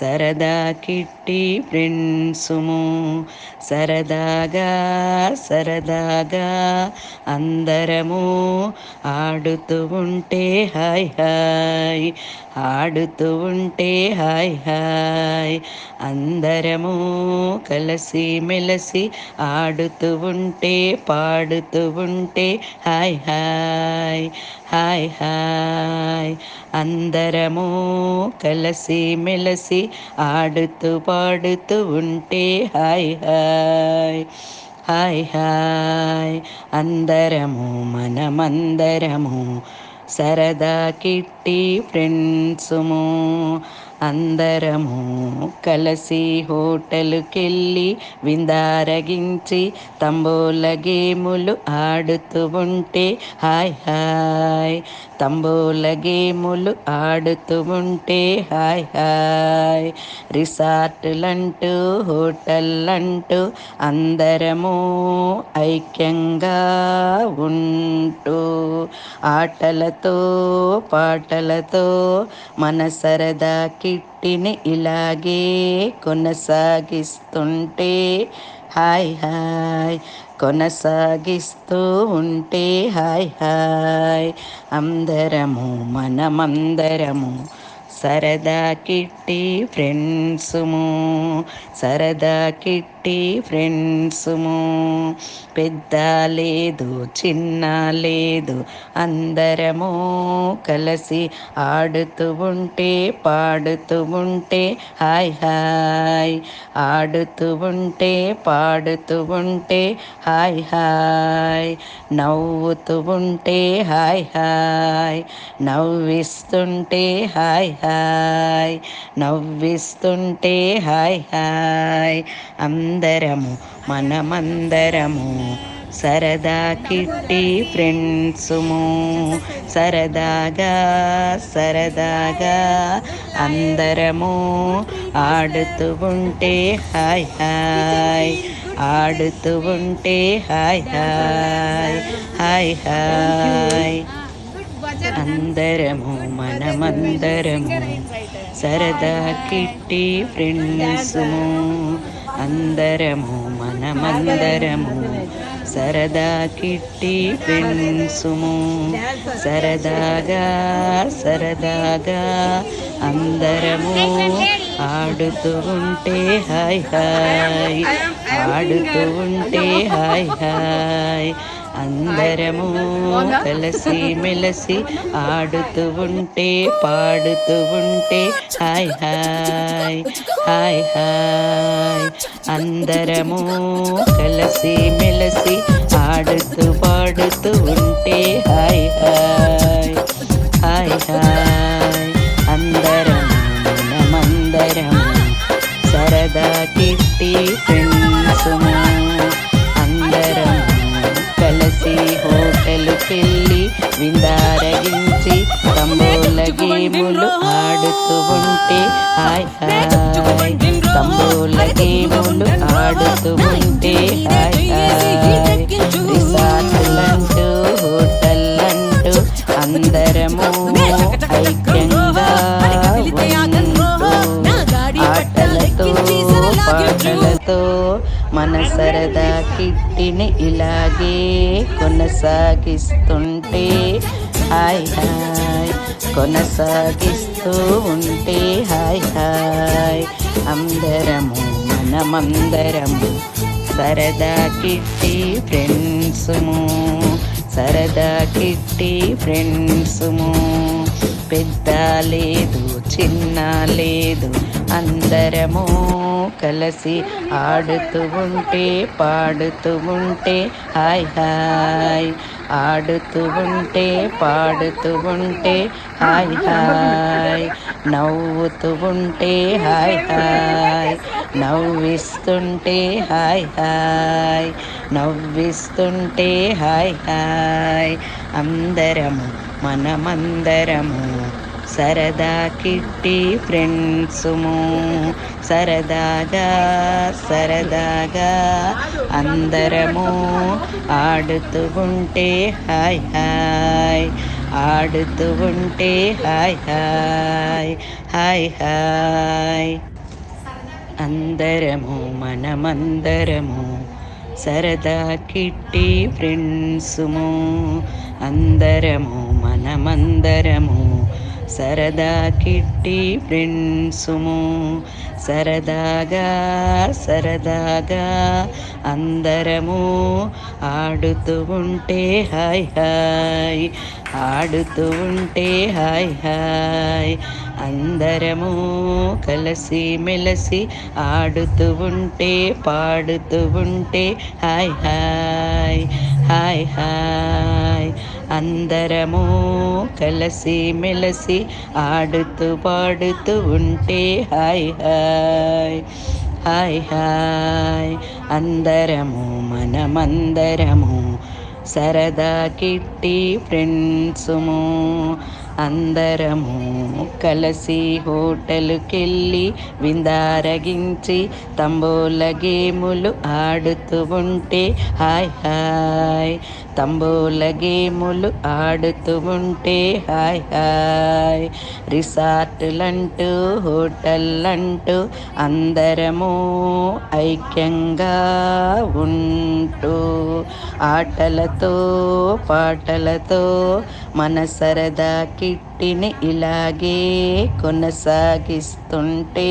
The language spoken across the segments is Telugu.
సరదా కిట్టి ఫ్రెండ్సుము సరదాగా సరదాగా అందరము ఆడుతూ ఉంటే హాయ్ హాయ్. ఆడుతూ ఉంటే హాయ్ హాయ్. అందరము కలిసి మెలసి ఆడుతూ ఉంటే పాడుతూ ఉంటే హాయ్ హాయ్. Hi hi. అందరము కలిసి మెలసి ఆడుతూ పాడుతూ ఉంటే హాయ్ హాయ్ హాయ్ హాయ్ అందరము మనమందరము సరదా కిట్టి ఫ్రెండ్సుము అందరము కలిసి హోటలుకెళ్ళి విందారగించి తంబోల గేములు ఆడుతూ ఉంటే హాయ్ హాయ్. తంబోల గేములు ఆడుతూ ఉంటే హాయ్ హాయ్. రిసార్టులంటూ హోటల్లంటూ అందరము ఐక్యంగా ఉంటూ ఆటలతో పాటలతో మన సరదాకి కిట్టిని ఇలాగే కొనసాగిస్తుంటే హాయ్ హాయ్. కొనసాగిస్తూ ఉంటే హాయ్ హాయ్. అందరము మనమందరము సరదా కిట్టి ఫ్రెండ్సుము సరదా కిట్టి ఫ్రెండ్సుము. పెద్ద లేదు చిన్న లేదు అందరము కలిసి ఆడుతూ ఉంటే పాడుతూ ఉంటే హాయ్ హాయ్. ఆడుతూ ఉంటే పాడుతూ ఉంటే హాయ్ హాయ్. నవ్వుతూ ఉంటే హాయ్ హాయ్. నవ్విస్తుంటే హాయ్ హాయ్. నవ్విస్తుంటే హాయ్ హాయ్. అందరము మనమందరము సరదా కిట్టి ఫ్రెండ్సుము. సరదాగా సరదాగా అందరము ఆడుతూ ఉంటే హాయ్ హాయ్. ఆడుతూ ఉంటే హాయ్ హాయ్. Hi hi. అందరము మనమందరము సరదా కిట్టి ఫ్రెండ్సుము. అందరము మనమందరము సరదా కిట్టి ఫ్రెండ్సుము. సరదాగా సరదాగా అందరము ఆడుతూ ఉంటే హాయ్ హాయ్. ఆడుతూ ఉంటే హాయ్ హాయ్. అందరము కలిసి మెలసి ఆడుతూ ఉంటే పాడుతూ ఉంటే హాయ్ హాయ్ హాయ్ హాయ్. అందరము కలిసి మెలసి ఆడుతూ పాడుతూ ఉంటే హాయ్ హాయ్ హాయ్ హాయ్. అందరము మనమందరము సరదా కిట్టి ఫ్రెండ్సుము గేములు ఆడుతూ ఉంటే హాయ్ హాయ్ తంబోల గేములు ఆడుతూ ఉంటే హాయ్ హాయ్. హోటల్లంటూ అందరము ఐక్యంగా ఆటలతో పాటలతో మన సరదా కిట్టిని ఇలాగే కొనసాగిస్తుంటే హాయ్ హాయ్. కొనసాగిస్తూ ఉంటే హాయ్ హాయ్. అందరము మనమందరము సరదా కిట్టి ఫ్రెండ్సుము. సరదా కిట్టి ఫ్రెండ్సుము. పెద్ద లేదు చిన్న లేదు. అందరము కలిసి ఆడుతూ ఉంటే పాడుతూ ఉంటే హాయ్ హాయ్. ఆడుతూ ఉంటే పాడుతూ ఉంటే హాయ్ హాయ్. నవ్వుతూ ఉంటే హాయ్ హాయ్. నవ్విస్తుంటే హాయ్ హాయ్. నవ్విస్తుంటే హాయ్ హాయ్. అందరము మనమందరము సరదా కిట్టి ఫ్రెండ్సుము. సరదాగా సరదాగా అందరము ఆడుతూ ఉంటే హాయ్ హాయ్. ఆడుతూ ఉంటే హాయ్ హాయ్. Hi hi. అందరము మనమందరము సరదా కిట్టి ఫ్రెండ్సుము. అందరము మనమందరము సరదా కిట్టి ఫ్రెండ్సుము సరదాగా సరదాగా అందరము ఆడుతూ ఉంటే హాయ్ హాయ్ ఆడుతూ ఉంటే హాయ్ హాయ్. అందరము కలిసి మెలసి ఆడుతూ ఉంటే పాడుతూ ఉంటే హాయ్ హాయ్ హాయ్ హాయ్. అందరము కలిసి మెలసి ఆడుతూ పాడుతూ ఉంటే హాయ్ హాయ్ హాయ్ హాయ్ అందరము మనమందరము సరదా కిట్టి ఫ్రెండ్సుము. అందరము కలిసి హోటలుకెళ్ళి విందారగించి తంబోల గేములు ఆడుతూ ఉంటే హాయ్ హాయ్ తంబోల గేములు ఆడుతూ ఉంటే హాయ్ హాయ్. రిసార్టులంటూ హోటళ్ళంటూ అందరము ఐక్యంగా ఉంటూ ఆటలతో పాటలతో మన సరదా కిట్టిని ఇలాగే కొనసాగిస్తుంటే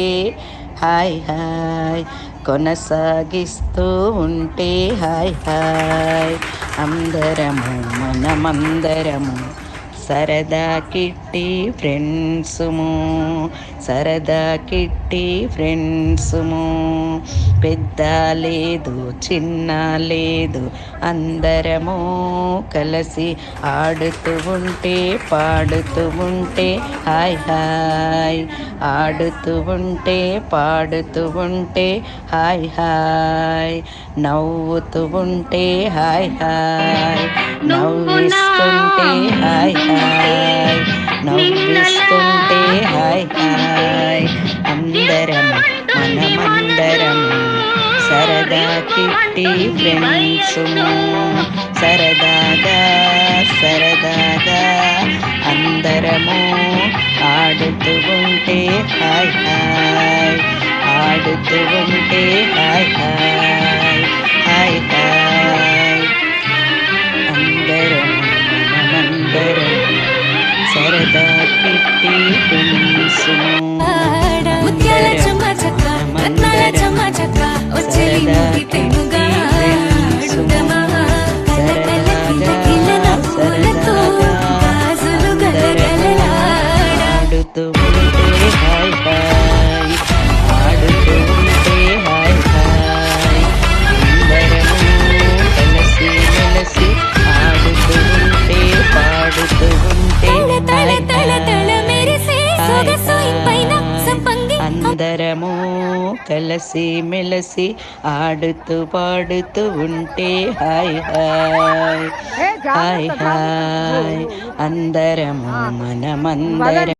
హాయ్ హాయ్. కొనసాగిస్తూ ఉంటే హాయ్ హాయ్. అందరము మనమందరము సరదా కిట్టి ఫ్రెండ్సుము సరదా కిట్టి ఫ్రెండ్సుము. పెద్ద లేదు చిన్న లేదు అందరము కలిసి ఆడుతూ ఉంటే పాడుతూ ఉంటే హాయ్ హాయ్. ఆడుతూ ఉంటే పాడుతూ ఉంటే హాయ్ హాయ్. నవ్వుతూ ఉంటే హాయ్ హాయ్. నవ్విస్తుంటే హాయ్ హాయ్. నవ్విస్తుంటే హాయ్ హాయ్. అందరము మనమందరము సరదా కిట్టి ఫ్రెండ్స్ సరదాగా సరదాగా అందరము ఆడుతూ ఉంటే హాయ్ హాయ్. ఆడుతూ ఉంటే హాయ్ హాయ్. Hi hi. సరదా కిట్టి ఫ్రెండ్సుము కలిసి మెలసి ఆడుతూ పాడుతూ ఉంటే హాయ్ హాయ్ హాయ్ హాయ్ అందరము మనమందరము